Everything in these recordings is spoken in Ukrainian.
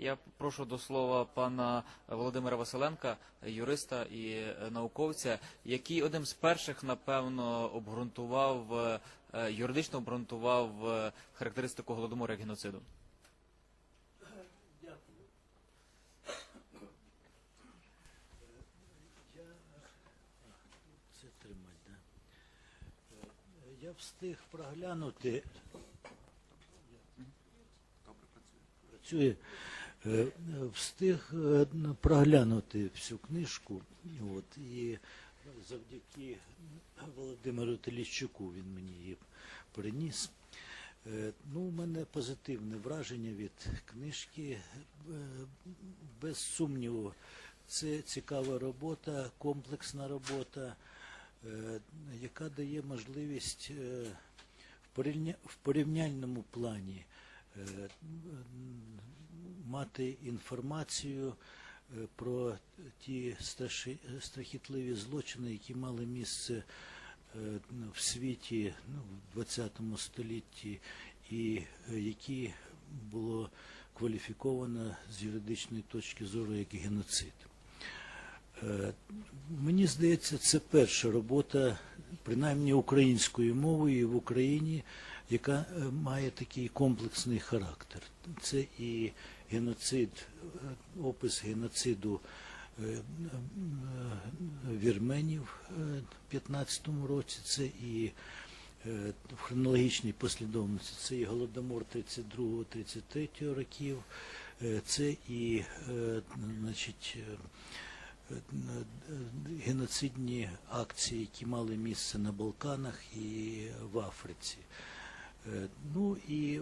Я прошу до слова пана Володимира Василенка, юриста і е, науковця, який одним з перших, напевно, обґрунтував е, е, юридично обґрунтував характеристику голодомору як геноциду. Я встиг проглянути. Добре Працює. Е, Встиг е, проглянути всю книжку. От, і завдяки Володимиру Теліщуку він мені її приніс. Е, Ну, у мене позитивне враження від книжки. Е, Без сумніву, це цікава робота, комплексна робота, е, яка дає можливість е, в порівняльному плані е, мати інформацію е, про ті страхітливі злочини, які мали місце е, в світі ну, в ХХ столітті, і е, які було кваліфіковано з юридичної точки зору як геноцид. Мені здається, це перша робота, принаймні українською мовою в Україні, яка е, має такий комплексний характер. Це і геноцид, е, опис геноциду е, вірменів в 15-му році, це і в хронологічній послідовності, це і Голодомор 32-33 років, це і значить, геноцидні акції, які мали місце на Балканах і в Африці. Е, Ну і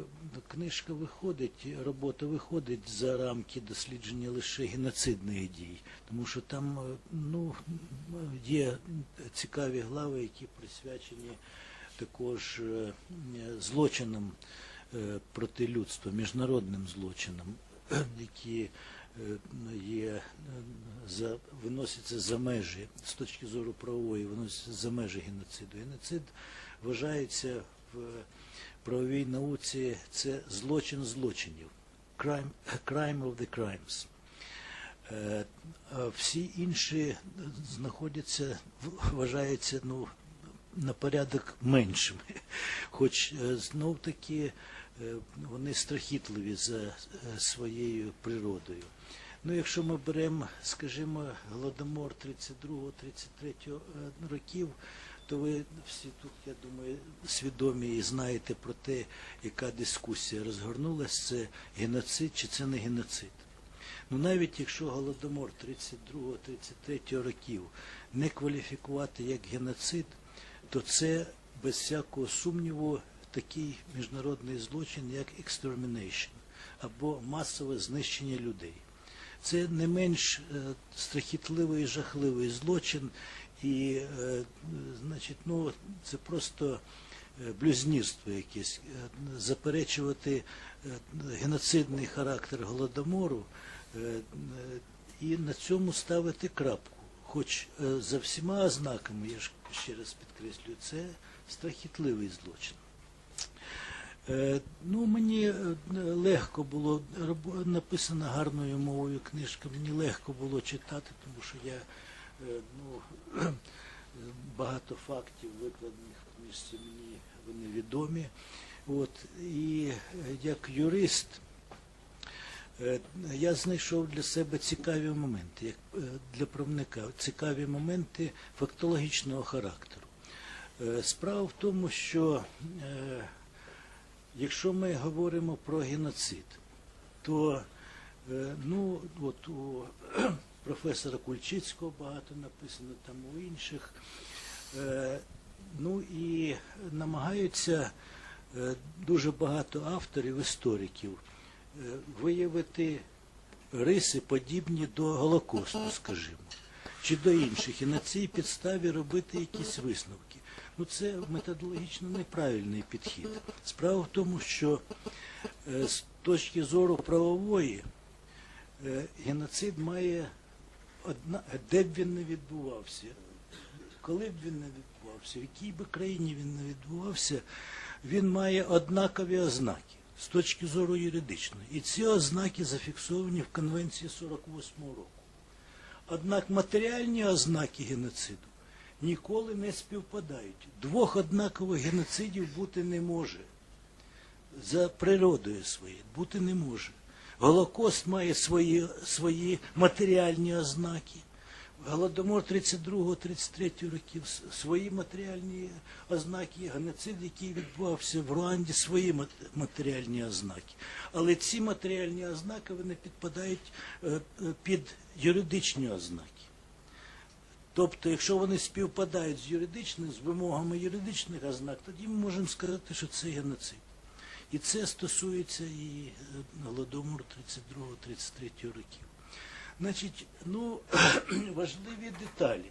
книжка виходить, робота виходить за рамки дослідження лише геноцидних дій, тому що там е, ну, є цікаві глави, які присвячені також е, злочинам проти людства, міжнародним злочинам, які є за виносяться за межі з точки зору правової, виносяться за межі геноциду. Геноцид вважається в правовій науці це злочин злочинів. Crime, crime of the crimes. Е, Всі інші знаходяться, вважаються ну, на порядок меншими. Хоч е, знов таки е, вони страхітливі за своєю природою. Ну, якщо ми беремо, скажімо, Голодомор 32-33 років, то ви всі тут, я думаю, свідомі і знаєте про те, яка дискусія розгорнулася, це геноцид чи це не геноцид. Ну навіть якщо Голодомор 32-33 років не кваліфікувати як геноцид, то це без всякого сумніву такий міжнародний злочин, як extermination, або масове знищення людей. Це не менш е, страхітливий і жахливий злочин, і е, значить, ну, це просто е, блюзнірство якесь. Е, Заперечувати геноцидний характер голодомору і на цьому ставити крапку. Хоч за всіма ознаками, я ж ще раз підкреслюю, це страхітливий злочин. Ну, мені легко було написана гарною мовою книжка, мені легко було читати, тому що я ну, багато фактів, викладених в книжці, мені вони відомі. От, і е, як юрист е, я знайшов для себе цікаві моменти, як е, для правника, цікаві моменти фактологічного характеру. Е, Справа в тому, що е, Якщо ми говоримо про геноцид, то е, ну, от у професора Кульчицького багато написано, там у інших. Е, Ну і намагаються е, дуже багато авторів, істориків е, виявити риси, подібні до Голокосту, скажімо, чи до інших, і на цій підставі робити якісь висновки. Ну, це методологічно неправильний підхід. Справа в тому, що з точки зору правової геноцид має одна, де б він не відбувався, коли б він не відбувався, в якій би країні він не відбувався, він має однакові ознаки. з точки зору юридичної. І ці ознаки зафіксовані в Конвенції 48 року. Однак матеріальні ознаки геноциду ніколи не співпадають. Двох однакових геноцидів бути не може. За природою своєю бути не може. Голокост має свої, свої матеріальні ознаки. Голодомор 32-33 років свої матеріальні ознаки, геноцид, який відбувався в Руанді, свої матеріальні ознаки. Але ці матеріальні ознаки вони підпадають е, е, під юридичні ознаки. Тобто, якщо вони співпадають з юридичними, з вимогами юридичних ознак, тоді ми можемо сказати, що це геноцид. І це стосується і е, Голодомору 32-33 років. Значить, ну, важливі деталі.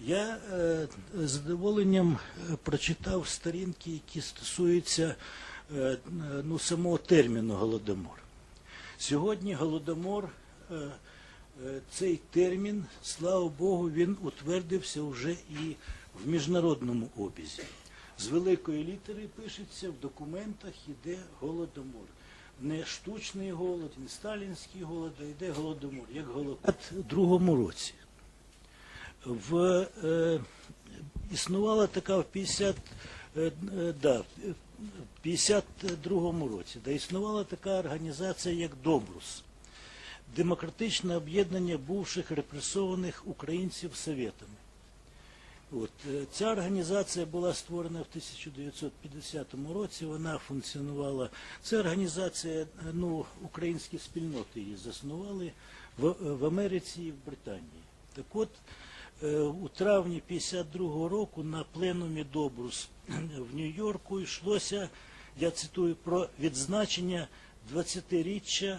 Я е, задоволенням е, прочитав сторінки, які стосуються е, ну, самого терміну Голодомор. Сьогодні Голодомор, е, е, цей термін, слава Богу, він утвердився вже і в міжнародному обізі. З великої літери пишеться, в документах йде Голодомор. Не штучний голод, не сталінський голод, а йде голодомор, як голокост в другому році. В, е, існувала така в 50, е, да, в 52 році, да, існувала така організація, як Добрус, Демократичне об'єднання бувших репресованих українців Совєтами. От, е, ця організація була створена в 1950 році, вона функціонувала. Це організація, е, ну, українські спільноти її заснували в, е, в Америці і в Британії. Так от, у травні 52 року на пленумі Добрус в Нью-Йорку йшлося, я цитую, про відзначення 20-річчя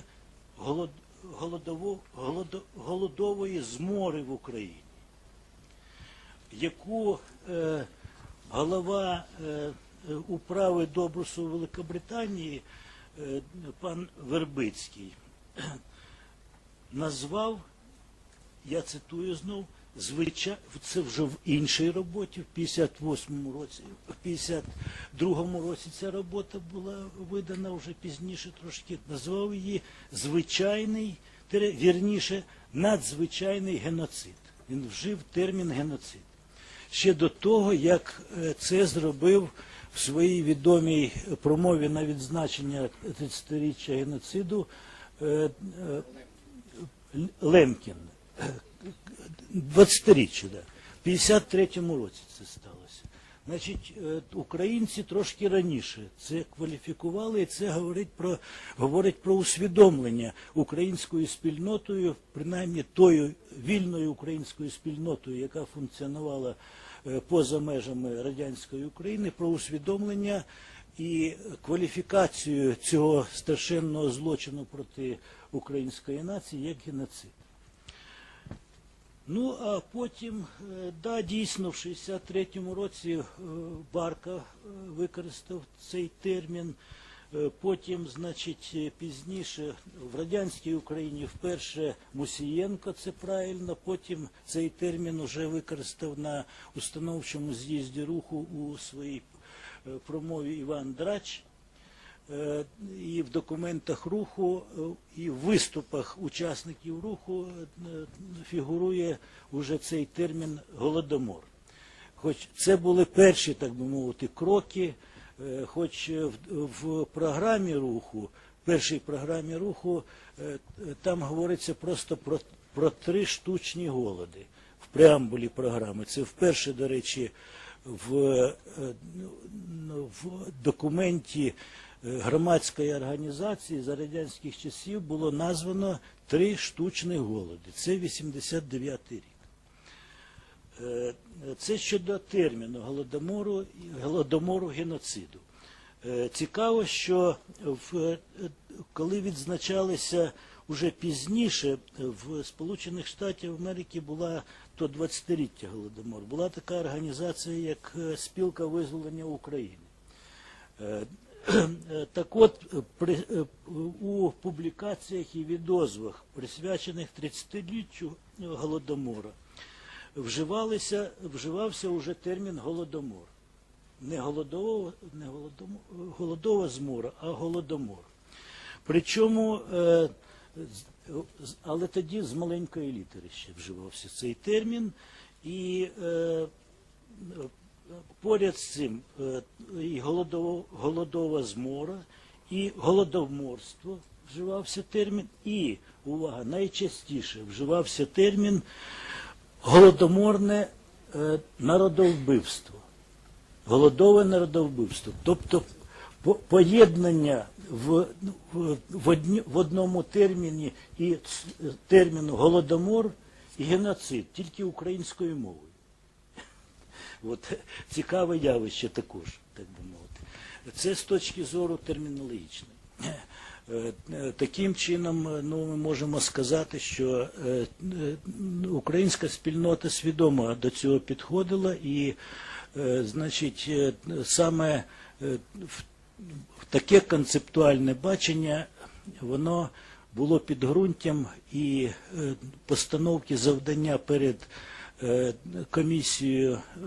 голод, голодово, голодо, голодової змори в Україні яку е, голова е, управи Добрусу Великобританії е, пан Вербицький назвав, я цитую знов, звичай, це вже в іншій роботі, в 58-му році, в 52-му році ця робота була видана вже пізніше трошки, назвав її звичайний, вірніше, надзвичайний геноцид. Він вжив термін геноцид ще до того, як е, це зробив в своїй відомій промові на відзначення 30-річчя геноциду е, е, Лемкін. 20-річчя, да. в 53-му році це сталося. Значить, е, українці трошки раніше це кваліфікували, і це говорить про, говорить про усвідомлення українською спільнотою, принаймні тою вільною українською спільнотою, яка функціонувала е, поза межами радянської України, про усвідомлення і кваліфікацію цього страшенного злочину проти української нації як геноцид. Ну, а потім, е, да, дійсно, в 63-му році е, Барка е, використав цей термін. Потім, значить, пізніше в радянській Україні вперше Мусієнко, це правильно. Потім цей термін уже використав на установчому з'їзді руху у своїй промові Іван Драч. Е, і в документах руху, е, і в виступах учасників руху е, фігурує уже цей термін голодомор. Хоч це були перші, так би мовити, кроки, хоч в, в програмі руху, першій програмі руху, там говориться просто про, про три штучні голоди в преамбулі програми. Це вперше, до речі, в, ну, в документі громадської організації за радянських часів було названо три штучні голоди. Це 89 рік. Е, Це щодо терміну голодомору, голодомору геноциду. Е, Цікаво, що в, е, коли відзначалися уже пізніше в Сполучених Штатів Америки була то 20-ліття голодомору, була така організація, як е, Спілка визволення України. Е, е, Так от, е, при, е, у публікаціях і відозвах, присвячених 30-літтю Голодомора, вживалися, вживався уже термін Голодомор. не голодова, не голодом, голодова змора, а голодомор. Причому, е, але тоді з маленької літери ще вживався цей термін. І е, поряд з цим е, і голодова, голодова змора, і голодоморство вживався термін, і, увага, найчастіше вживався термін голодоморне е, народовбивство. Голодове народовбивство. Тобто поєднання в, в, в, в одному терміні і терміну голодомор і геноцид, тільки українською мовою. От, цікаве явище також, так би мовити. Це з точки зору термінологічної. Е, е, Таким чином, е, ну, ми можемо сказати, що українська спільнота свідомо до цього підходила і, значить, саме в таке концептуальне бачення, воно було підґрунтям і постановки завдання перед е, комісією, е,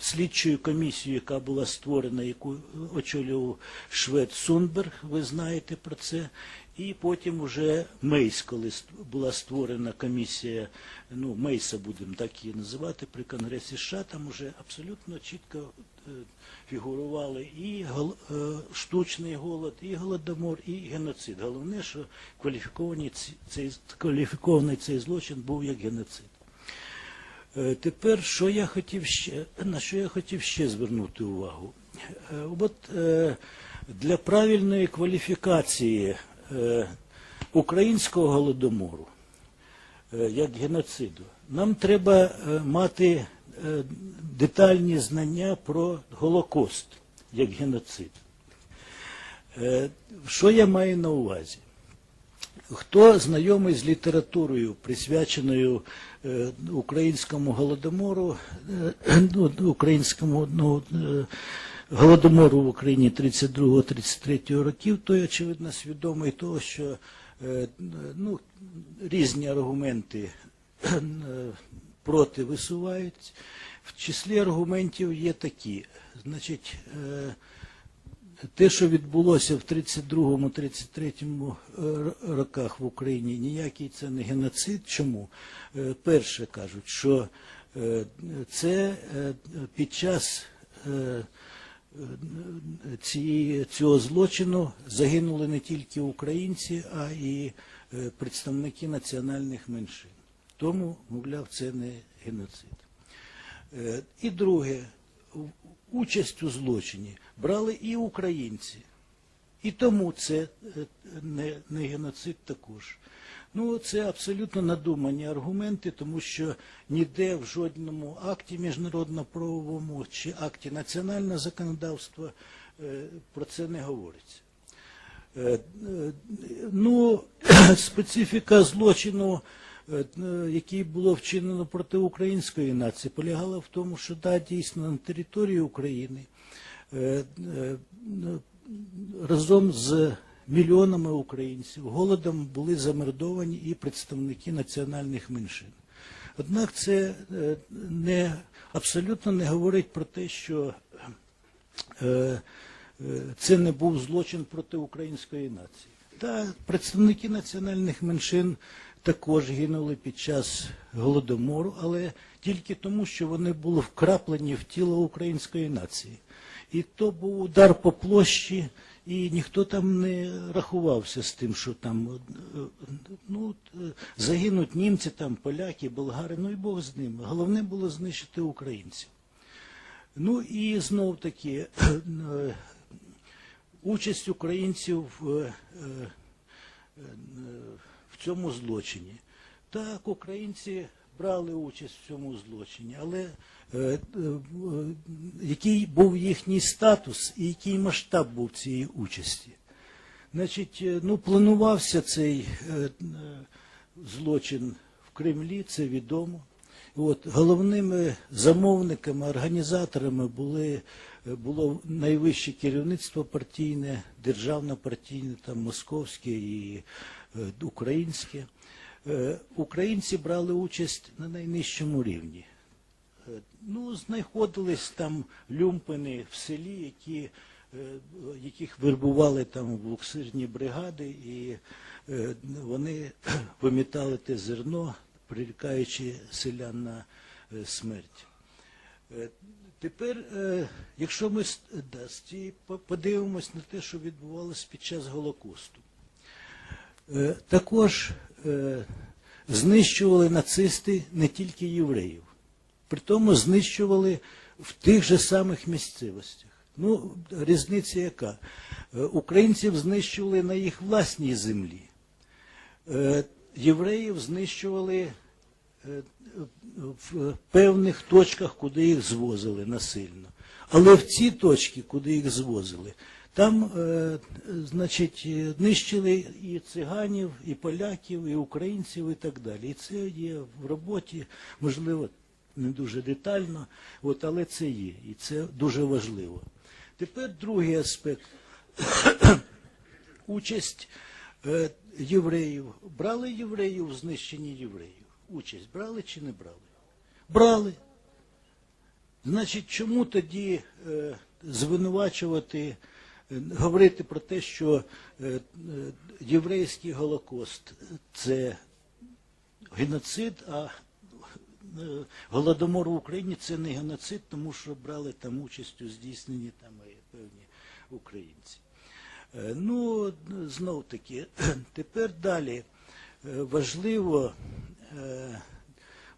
слідчою комісією, яка була створена, яку очолював швед Сунберг, ви знаєте про це. І потім уже Мейс, коли була створена комісія, ну Мейса будемо так її називати, при Конгресі США, там уже абсолютно чітко е, фігурували і штучний голод, і голодомор, і геноцид. Головне, що кваліфікований цей, кваліфікований цей злочин був як геноцид. Е, Тепер, що я хотів ще, на що я хотів ще звернути увагу? Е, От е, для правильної кваліфікації українського голодомору як геноциду, нам треба мати детальні знання про Голокост як геноцид. Що я маю на увазі? Хто знайомий з літературою, присвяченою е, українському голодомору, е, ну, українському ну, е, голодомору в Україні 32-33 років, той, очевидно, свідомий того, що ну, різні аргументи проти висувають. В числі аргументів є такі. Значить, те, що відбулося в 32-33 роках в Україні, ніякий це не геноцид. Чому? Е, Перше кажуть, що е, це е, під час е, цього злочину загинули не тільки українці, а і е, представники національних меншин. Тому, мовляв, це не геноцид. Е, І друге, участь у злочині брали і українці. І тому це е, не, не геноцид також. Ну, це абсолютно надумані аргументи, тому що ніде в жодному акті міжнародно-правовому чи акті національного законодавства е, про це не говориться. Е, Ну, специфіка злочину, який було вчинено проти української нації, полягала в тому, що да, дійсно на території України разом з мільйонами українців голодом були замордовані і представники національних меншин. Однак це е, не, абсолютно не говорить про те, що е, е, це не був злочин проти української нації. Та представники національних меншин також гинули під час голодомору, але тільки тому, що вони були вкраплені в тіло української нації. І то був удар по площі, і ніхто там не рахувався з тим, що там е, ну, е, загинуть німці, там, поляки, болгари, ну і Бог з ними. Головне було знищити українців. Ну і знов таки е, участь українців в, цьому злочині. Так, українці брали участь в цьому злочині, але е, е, який був їхній статус і який масштаб був цієї участі? Значить, е, ну, планувався цей е, е, злочин в Кремлі, це відомо. От, головними замовниками, організаторами були, було найвище керівництво партійне, державне партійне, там, московське і е, українське. Е, Українці брали участь на найнижчому рівні. Е, Ну, знаходились там люмпини в селі, які, яких вербували там в буксирні бригади, і вони вимітали те зерно, прирікаючи селян на е, смерть. Е, Тепер, е, якщо ми с- да, з цієї по- подивимось на те, що відбувалося під час Голокосту. Також знищували нацисти не тільки євреїв, при тому знищували в тих же самих місцевостях. Ну, різниця яка? Українців знищували на їх власній землі. Е, Євреїв знищували е, в певних точках, куди їх звозили насильно. Але в ці точки, куди їх звозили, там, е, значить, е, нищили і циганів, і поляків, і українців, і так далі. І це є в роботі, можливо, не дуже детально, от, але це є, і це дуже важливо. Тепер другий аспект участь е, євреїв. Брали євреїв в знищенні євреїв? Участь брали чи не брали? Брали. Значить, чому тоді е, звинувачувати, е, говорити про те, що е, е, єврейський голокост це геноцид, а е, голодомор в Україні це не геноцид, тому що брали там участь у здійсненні там певні українці. Е, Ну, знов таки, тепер далі е, важливо е,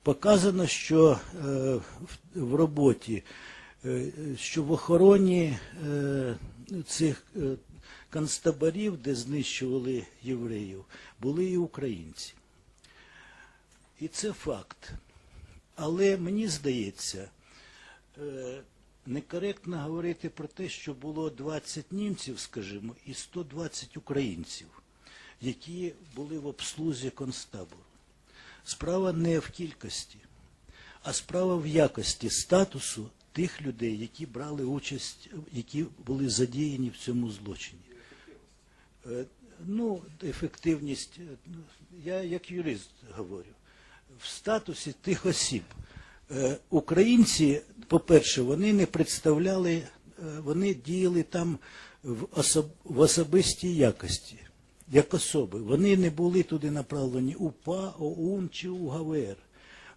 показано, що в- роботі, що в охороні цих концтаборів, де знищували євреїв, були і українці. І це факт. Але мені здається, некоректно говорити про те, що було 20 німців, скажімо, і 120 українців, які були в обслузі концтабору. Справа не в кількості, а справа в якості статусу тих людей, які брали участь, які були задіяні в цьому злочині. Е, Ну, ефективність, е, я як юрист говорю, в статусі тих осіб. Е, Українці, по-перше, вони не представляли, е, вони діяли там в, особ, в особистій якості, як особи. Вони не були туди направлені УПА, ОУН чи УГВР.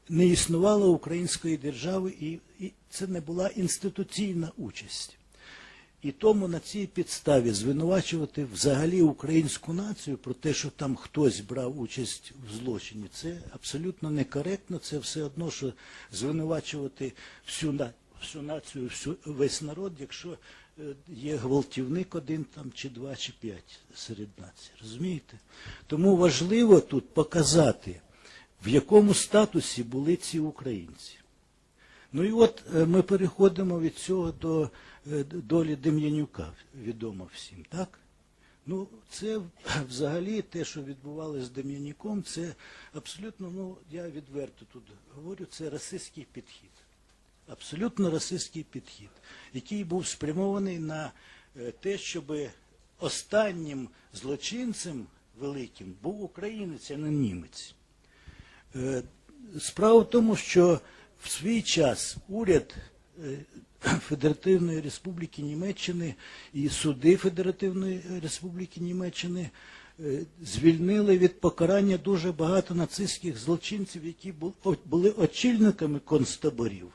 Не існувало української держави, і, і це не була інституційна участь. І тому на цій підставі звинувачувати взагалі українську націю про те, що там хтось брав участь в злочині, це абсолютно некоректно. Це все одно, що звинувачувати всю, на- всю націю, всю, весь народ, якщо е, є гвалтівник один там, чи два, чи п'ять серед нації. Розумієте? Тому важливо тут показати, в якому статусі були ці українці. Ну і от е, ми переходимо від цього до долі Дем'янюка, відомо всім, так? Ну, це взагалі те, що відбувалося з Дем'янюком, це абсолютно, ну, я відверто тут говорю, це расистський підхід. Абсолютно расистський підхід, який був спрямований на е, те, щоб останнім злочинцем великим був українець, а не німець. Е, Справа в тому, що в свій час уряд е, Федеративної Республіки Німеччини і суди Федеративної Республіки Німеччини е, звільнили від покарання дуже багато нацистських злочинців, які були очільниками концтаборів,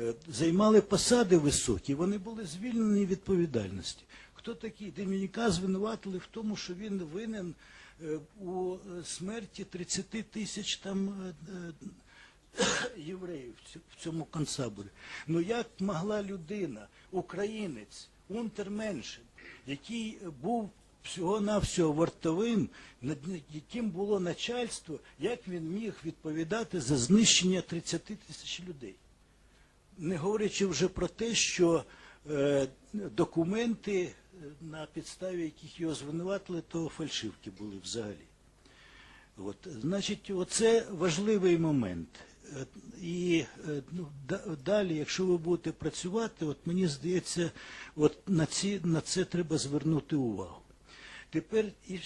е, займали посади високі, вони були звільнені від відповідальності. Хто такий? Демініка звинуватили в тому, що він винен е, у смерті 30 тисяч там євреїв в цьому концаборі. Ну як могла людина, українець, унтерменшин, який був всього-навсього вартовим, над яким було начальство, як він міг відповідати за знищення 30 тисяч людей? Не говорячи вже про те, що е, документи, е, на підставі яких його звинуватили, то фальшивки були взагалі. От, значить, оце важливий момент. Е, І е, ну, далі, якщо ви будете працювати, от мені здається, от на, ці, на це треба звернути увагу. Тепер і,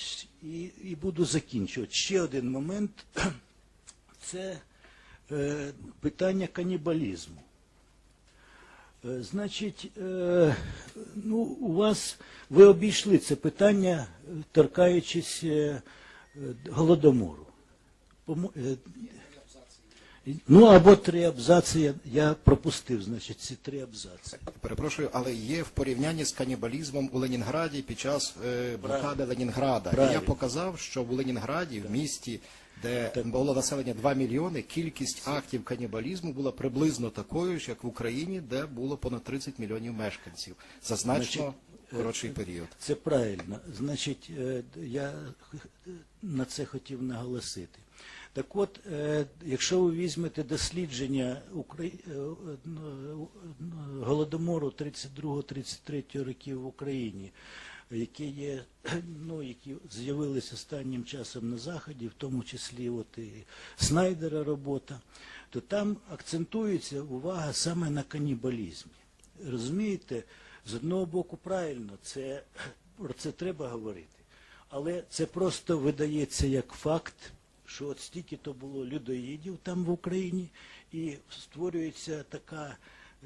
і, і буду закінчувати. Ще один момент це е, питання канібалізму. Е, Значить, е, ну, у вас ви обійшли це питання, е, торкаючись е, голодомору. Е, Ну, або три абзаци я, я пропустив, значить, ці три абзаци. Перепрошую, але є в порівнянні з канібалізмом у Ленінграді під час е, блокади Ленінграда. І я показав, що в Ленінграді, в місті, де було населення 2 мільйони, кількість актів канібалізму була приблизно такою ж, як в Україні, де було понад 30 мільйонів мешканців за значно Значить, коротший період. Це правильно. Значить, е, я на це хотів наголосити. Так от, е, якщо ви візьмете дослідження е, е, Голодомору 32-33 років в Україні, які є, ну, які з'явилися останнім часом на Заході, в тому числі от і Снайдера робота, то там акцентується увага саме на канібалізмі. Розумієте, з одного боку правильно, це, про це треба говорити. Але це просто видається як факт, що от стільки то було людоїдів там в Україні, і створюється така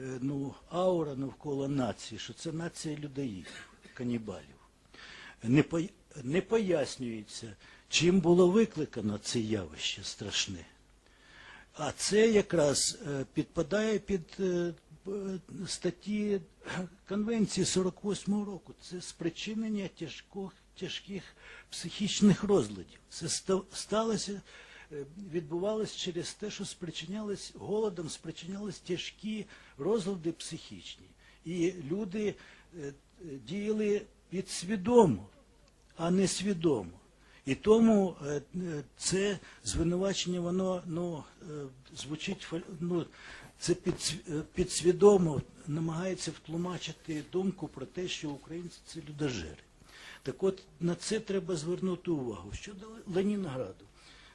е, ну, аура навколо нації, що це нація людоїдів, канібалів. Не, по, не пояснюється, чим було викликано це явище страшне. А це якраз е, підпадає під е, статті Конвенції 48-го року. Це спричинення тяжких, тяжких психічних розладів. Це сталося, е, відбувалося через те, що спричинялись голодом, спричинялись тяжкі розлади психічні. І люди е, діяли підсвідомо, а не свідомо. І тому е, це звинувачення, воно ну, звучить ну, це підсв- підсвідомо намагається втлумачити думку про те, що українці це людожери. Так от на це треба звернути увагу. Щодо Ленінграду,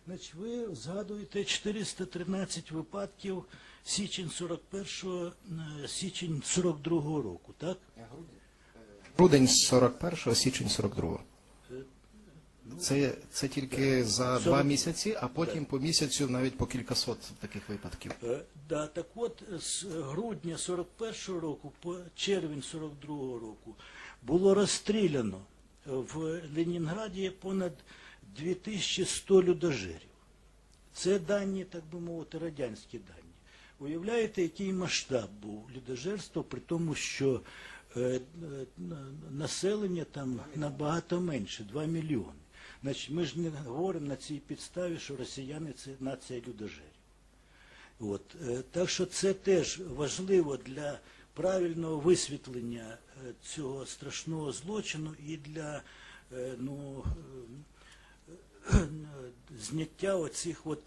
значить, ви згадуєте 413 випадків січень 41-го, е, січень 42-го року, так? Грудень 41-го, січень 42-го. Це, це тільки за два місяці, а потім по місяцю навіть по кількасот таких випадків. Е, Да, так от з грудня 41 року по червень 42 року було розстріляно в Ленінграді понад 2100 людожерів. Це дані, так би мовити, радянські дані. Уявляєте, який масштаб був людожерства, при тому, що е, е, на- населення там набагато менше 2 мільйони. Значить, ми ж не говоримо на цій підставі, що росіяни це нація людожерів. От, е, так що це теж важливо для правильного висвітлення е, цього страшного злочину і для е, ну, е, зняття оцих, от,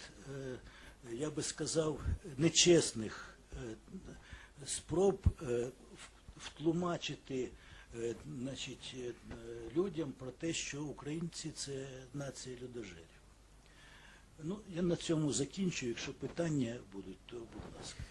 я би сказав, нечесних спроб втлумачити значить, людям про те, що українці це нація людожерів. Ну, я на цьому закінчую. Якщо питання будуть, то будь ласка.